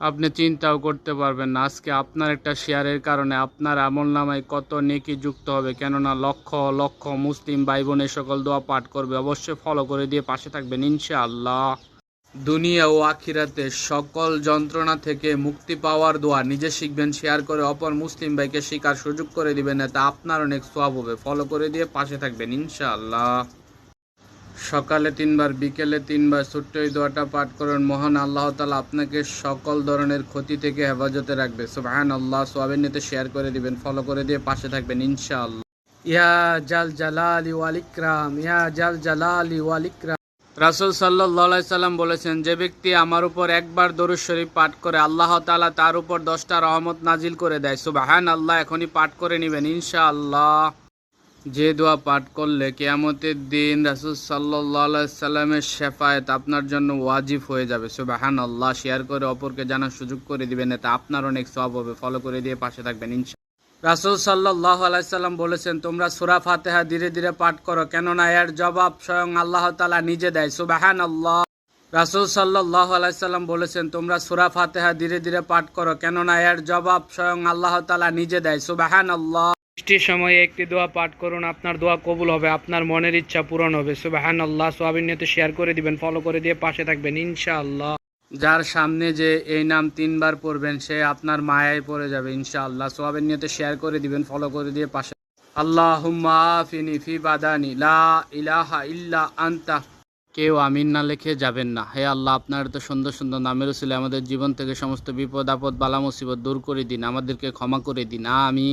আপনি চিন্তাও করতে পারবেন না। আজকে আপনার একটা শেয়ারের কারণে আপনার আমল নামায় কত নেকি যুক্ত হবে। কেননা লক্ষ লক্ষ মুসলিম ভাই বোনের সকল দোয়া পাঠ করবে। অবশ্যই ফলো করে দিয়ে পাশে থাকবেন ইনশাআল্লাহ। দুনিয়া ও আখিরাতে সকল যন্ত্রণা থেকে মুক্তি পাওয়ার দোয়া নিজে শিখবেন শেয়ার করে অপর মুসলিম ভাইকে শেখার সুযোগ করে দিবেন, এতে আপনার অনেক সোয়াব হবে। ফলো করে দিয়ে পাশে থাকবেন ইনশাআল্লাহ। সকালে তিনবার, বিকেলে তিনবার ছোট্ট এই দোয়াটা পাঠ করুন। মহান আল্লাহ তালা আপনাকে সকল ধরনের ক্ষতি থেকে হেফাজতে রাখবে। সুবাহান আল্লাহ সোয়াবের নিতে শেয়ার করে দিবেন ফলো করে দিয়ে পাশে থাকবেন, ইনশাআল্লাহ। ইয়া জাল জালালি ওয়াল ইকরাম, ইয়া জাল জালালি ওয়াল ইকরাম। রাসুল সাল্লাহ সাল্লাম বলেছেন, যে ব্যক্তি আমার উপর একবার দরুদ শরীফ পাঠ করে, আল্লাহ তাআলা তার উপর দশটা রহমত নাজিল করে দেয়। সুবাহান আল্লাহ এখনই পাঠ করে নেবেন, ইনশাআল্লাহ। যে দোয়া পাঠ করলে কেয়ামতের দিন রাসুল সাল্লাহ সাল্লামের শেফায়েত আপনার জন্য ওয়াজিব হয়ে যাবে। সুবাহান আল্লাহ শেয়ার করে অপরকে জানার সুযোগ করে দিবেন, এতে আপনার অনেক সব হবে। ফলো করে দিয়ে পাশে থাকবেন ইনশা রাসুল সাল্লাহ আলাইসাল্লাম বলেছেন, তোমরা সুরা ফাতেহা ধীরে ধীরে পাঠ করো, কেননা এর জবাব স্বয়ং আল্লাহ তালা নিজে দেয়। সুবাহান আল্লাহ রাসুল সাল্লাহ আলাইসাল্লাম বলেছেন, তোমরা সুরা ফাতেহা ধীরে ধীরে পাঠ করো, কেননা এর জবাব স্বয়ং আল্লাহ তালা নিজে দেয়। সুবাহান আল্লাহ বৃষ্টির সময়ে একটি দোয়া পাঠ করুন, আপনার দোয়া কবুল হবে, আপনার মনের ইচ্ছা পূরণ হবে। সুবাহান আল্লাহ সোয়াবিন নিয়ে শেয়ার করে দিবেন ফলো করে দিয়ে পাশে থাকবেন, ইনশাআল্লাহ। যার সামনে যে এই নাম তিনবার পড়বেন, সে আপনার মায়ায় পড়ে যাবে, ইনশাআল্লাহ। সোয়াবিন নিয়ে শেয়ার করে দিবেন ফলো করে দিয়ে পাশে। আল্লাহ ফিনি ফি বাদানি, লা ইলাহা ইল্লা আন্তা। কেউ আমিন না লিখে যাবেন না। হে আল্লাহ, আপনার তো সুন্দর সুন্দর নামের ছিল আমাদের জীবন থেকে সমস্ত বিপদ, আপদ, বালা, মুসিবত দূর করে দিন, আমাদেরকে ক্ষমা করে দিন। আমি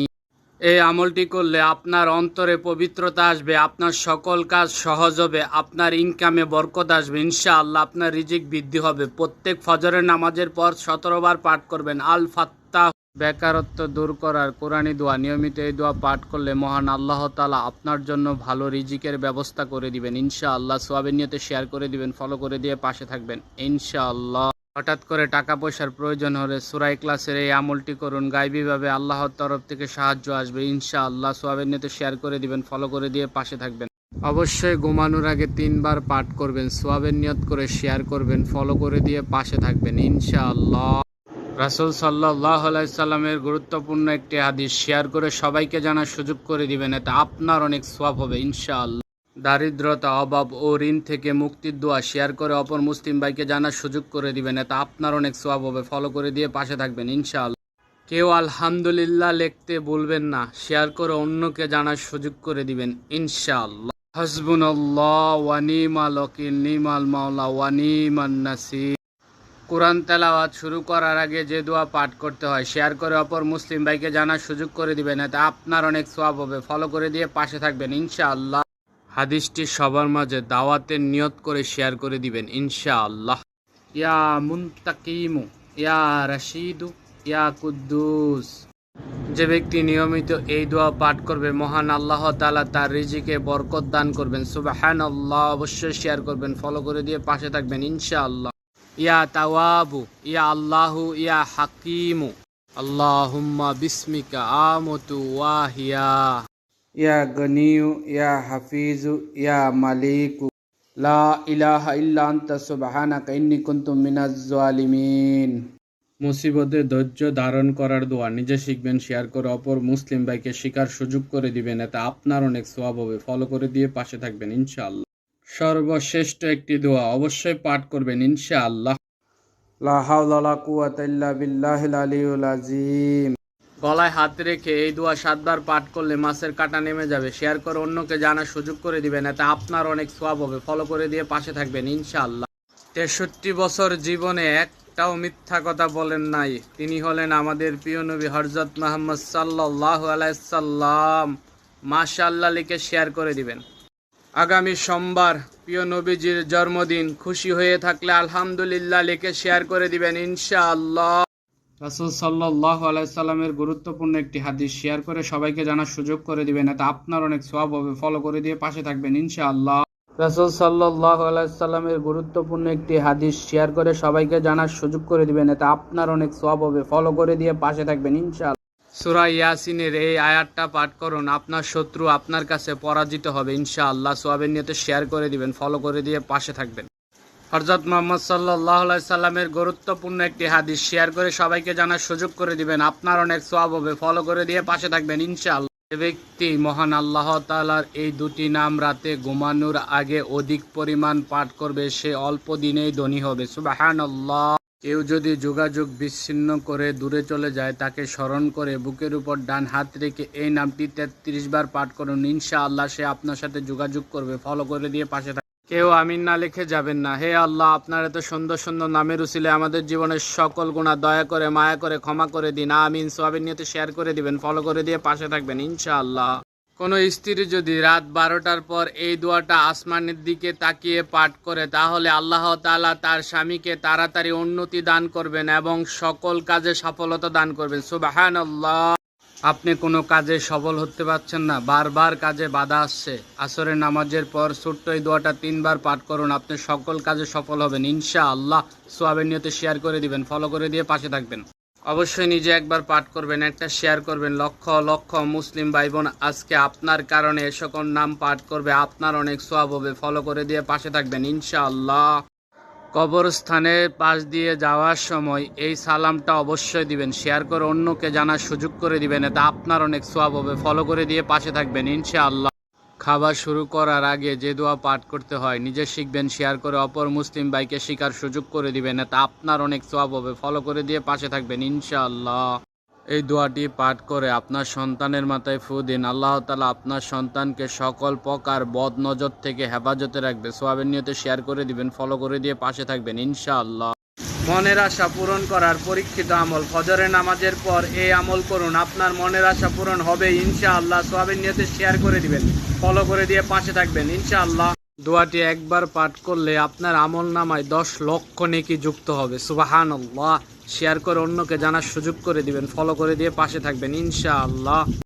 এই আমলটি করলে আপনার অন্তরে পবিত্রতা আসবে, আপনার সকল কাজ সহজ হবে, আপনার ইনকামে বরকত আসবে, ইনশাআল্লাহ আপনার রিজিক বৃদ্ধি হবে। প্রত্যেক ফজরের নামাজের পর সতেরো বার পাঠ করবেন। আল ফাত্তাহ বেকারত্ব দূর করার কোরআনী দোয়া। নিয়মিত এই দোয়া পাঠ করলে মহান আল্লাহ তালা আপনার জন্য ভালো রিজিকের ব্যবস্থা করে দিবেন। ইনশাআল্লাহ সোয়াবের নিয়তে শেয়ার করে দিবেন ফলো করে দিয়ে পাশে থাকবেন। ইনশাআল্লাহ। হঠাৎ করে টাকা পয়সার প্রয়োজন হলে সুরাই ক্লাসের এই আমলটি করুন। গাইবীভাবে আল্লাহর তরফ থেকে সাহায্য আসবে। ইনশাআল্লাহ সোয়াবের নিয়তে শেয়ার করে দিবেন, ফলো করে দিয়ে পাশে থাকবেন। অবশ্যই ঘুমানোর আগে তিনবার পাঠ করবেন, সোয়াবের নিয়ত করে শেয়ার করবেন, ফলো করে দিয়ে পাশে থাকবেন, ইনশাআল্লাহ। রাসুল সাল্লাহ গুরুত্বপূর্ণ একটি হাদিস, শেয়ার করে সবাইকে জানার সুযোগ করে দিবেন, এতে আপনার অনেক সোয়াব হবে, ইনশাআল্লাহ। দারিদ্রতা, অভাব ও ঋণ থেকে মুক্তির দোয়া শেয়ার করে অপর মুসলিম ভাইকে জানার সুযোগ করে দিবেন এতে আপনার অনেক সোয়াব হবে ফলো করে দিয়ে পাশে থাকবেন, ইনশাআল্লাহ। কেউ আলহামদুলিল্লাহ লিখতে বলবেন না, শেয়ার করে অন্যকে জানার সুযোগ করে দিবেন, ইনশাআল্লাহ। হাসবুনাল্লাহ ওয়ানিমাল ওকিল নিমাল মাওলা ওয়ানিমান কোরআন তেলাওয়াত শুরু করার আগে যে দোয়া পাঠ করতে হয়, শেয়ার করে অপর মুসলিম ভাইকে জানার সুযোগ করে দিবেন এতে আপনার অনেক সোয়াব হবে ফলো করে দিয়ে পাশে থাকবেন, ইনশাআল্লাহ। হাদিসটি সবার মাঝে দাওয়াতের নিয়ত করে শেয়ার করে দিবেন, ইনশাআল্লাহ। ইয়া মুন্তাকিমু, ইয়া রাশিদু, ইয়া কুদ্দুস। যে ব্যক্তি নিয়মিত এই দোয়া পাঠ করবে, মহান আল্লাহ তালা তার রিজিকে বরকত দান করবেন। সুবাহান আল্লাহ অবশ্যই শেয়ার করবেন, ফলো করে দিয়ে পাশে থাকবেন, ইনশাআল্লাহ। ইয়া তাওয়াবু, ইয়া আল্লাহু, ইয়া হাকিমু। আল্লাহুম্মা বিসমিকা আমতু ওয়াহিয়া। ইয়া গনিউ ইয়া হাফিজু ইয়া মালিকু লা ইলাহা ইল্লা আনতা সুবহানাকা ইন্নী কুনতু মিনাজ জালিমিন মুসিবতে ধৈর্য ধারণ করার দোয়া নিজে শিখবেন শেয়ার করে অপর মুসলিম ভাইকে শিকার সুযোগ করে দিবেন এতে আপনার অনেক সোয়াব হবে। ফলো করে দিয়ে পাশে থাকবেন ইনশাআল্লাহ। সর্বশ্রেষ্ঠ একটি দোয়া অবশ্যই পাঠ করবেন ইনশাআল্লাহ। লা হাওলা ওয়ালা কুওয়াতা ইল্লা বিল্লাহিল আলিয়্যিল আযীম। গলায় হাত রেখে এই দোয়া সাতবার পাঠ করলে মাছের কাটা নেমে যাবে। শেয়ার করে অন্যকে জানার সুযোগ করে দিবেন, এতে আপনার অনেক সোয়াব হবে। ফলো করে দিয়ে পাশে থাকবেন, ইনশাআল্লাহ। তেষট্টি বছর জীবনে একটাও মিথ্যা কথা বলেন নাই। তিনি হলেন আমাদের প্রিয় নবী হরজত মোহাম্মদ সাল্লাহ আলাইসাল্লাম মাশাল্লাহ লিখে শেয়ার করে দিবেন। আগামী সোমবার প্রিয় নবীজির জন্মদিন। খুশি হয়ে থাকলে আলহামদুলিল্লাহ লিখে শেয়ার করে দিবেন, ইনশাআল্লাহ। রাসুল সাল্লাহ আলাইসাল্লামের গুরুত্বপূর্ণ একটি হাদিস শেয়ার করে সবাইকে জানার সুযোগ করে দিবেন। এতে আপনার অনেক সোয়াব হবে। ফলো করে দিয়ে পাশে থাকবেন, ইনশাআল্লাহ। রাসুল সাল্লাহ আলাইসাল্লামের গুরুত্বপূর্ণ একটি হাদিস শেয়ার করে সবাইকে জানার সুযোগ করে দিবেন। এতে আপনার অনেক সোয়াব হবে। ফলো করে দিয়ে পাশে থাকবেন, ইনশাআল্লাহ। সুরা ইয়াসিনের এই আয়াতটা পাঠ করুন। আপনার শত্রু আপনার কাছে পরাজিত হবে, ইনশাআল্লাহ। সোয়াবের নিয়তে শেয়ার করে দিবেন ফলো করে দিয়ে পাশে থাকবেন। হরজত মোহাম্মদ সাল্লাহ সাল্লামের গুরুত্বপূর্ণ একটি হাদিস শেয়ার করে সবাইকে জানার সুযোগ করে দিবেন। আপনার অনেক সোয়াব হবে। ফলো করে দিয়ে পাশে থাকবেন, ইনশাআল্লাহ। যে ব্যক্তি মহান আল্লাহ তালার এই দুটি নাম রাতে ঘুমানোর আগে অধিক পরিমাণ পাঠ করবে, সে অল্প দিনেই ধনী হবে। সুবাহান কেউ যদি যোগাযোগ বিচ্ছিন্ন করে দূরে চলে যায়, তাকে স্মরণ করে বুকের উপর ডান হাত রেখে এই নামটি তেত্রিশ বার পাঠ করুন। ইনশা আল্লাহ সে আপনার সাথে যোগাযোগ করবে। ফলো করে দিয়ে পাশে কেউ আমিন না লিখে যাবেন না। হে আল্লাহ, আপনার এত সুন্দর সুন্দর নামের উচিলে আমাদের জীবনের সকল গুণা দয়া করে, মায়া করে, ক্ষমা করে দিন। আমিন। সোয়াবিন নিয়ে শেয়ার করে দিবেন ফলো করে দিয়ে পাশে থাকবেন, ইনশাআল্লাহ। কোনো স্ত্রী যদি রাত বারোটার পর এই দোয়াটা আসমানের দিকে তাকিয়ে পাঠ করে, তাহলে আল্লাহ তালা তার স্বামীকে তাড়াতাড়ি উন্নতি দান করবেন এবং সকল কাজে সফলতা দান করবেন। সুবাহান আপনি কোনো কাজে সফল হতে পারছেন না, বারবার কাজে বাধা আসছে। আসরের নামাজের পর ছোট্ট এই দোয়াটা তিনবার পাঠ করুন, আপনি সকল কাজে সফল হবেন ইনশা আল্লাহ সোয়াবের নিয়তে শেয়ার করে দিবেন, ফলো করে দিয়ে পাশে থাকবেন। অবশ্যই নিজে একবার পাঠ করবেন, একটা শেয়ার করবেন, লক্ষ লক্ষ মুসলিম ভাই বোন আজকে আপনার কারণে এ সকল নাম পাঠ করবে, আপনার অনেক সোয়াব হবে, ফলো করে দিয়ে পাশে থাকবেন ইনশা আল্লাহ কবরস্থানের পাশ দিয়ে যাওয়ার সময় এই সালামটা অবশ্যই দিবেন, শেয়ার করে অন্যকে জানার সুযোগ করে দিবেন এটা আপনার অনেক সোয়াব হবে। ফলো করে দিয়ে পাশে থাকবেন, ইনশাআল্লাহ। খাবার শুরু করার আগে যে দোয়া পাঠ করতে হয়, নিজে শিখবেন, শেয়ার করে অপর মুসলিম ভাইকে শিকার সুযোগ করে দিবেন এটা আপনার অনেক সোয়াব হবে। ফলো করে দিয়ে পাশে থাকবেন, ইনশাআল্লাহ। এই দোয়াটি পাঠ করে আপনার সন্তানের মাথায় ফু দিন। আল্লাহ তালা আপনার সন্তানকে সকল প্রকার বদ নজর থেকে হেফাজতে রাখবে। সোয়াবের নিয়তে শেয়ার করে দিবেন ফলো করে দিয়ে পাশে থাকবেন, ইনশাআল্লাহ। মনের আশা পূরণ করার পরীক্ষিত আমল, ফজরের নামাজের পর এই আমল করুন। আপনার মনের আশা পূরণ হবে, ইনশাআল্লাহ। সোয়াবের নিয়তে শেয়ার করে দিবেন ফলো করে দিয়ে পাশে থাকবেন, ইনশাআল্লাহ। দোয়াটি একবার পাঠ করলে আপনার আমল নামায় দশ লক্ষ নেকি যুক্ত হবে সুবাহান আল্লাহ শেয়ার করে অন্যকে জানার সুযোগ করে দিবেন ফলো করে দিয়ে পাশে থাকবেন ইনশাআল্লাহ।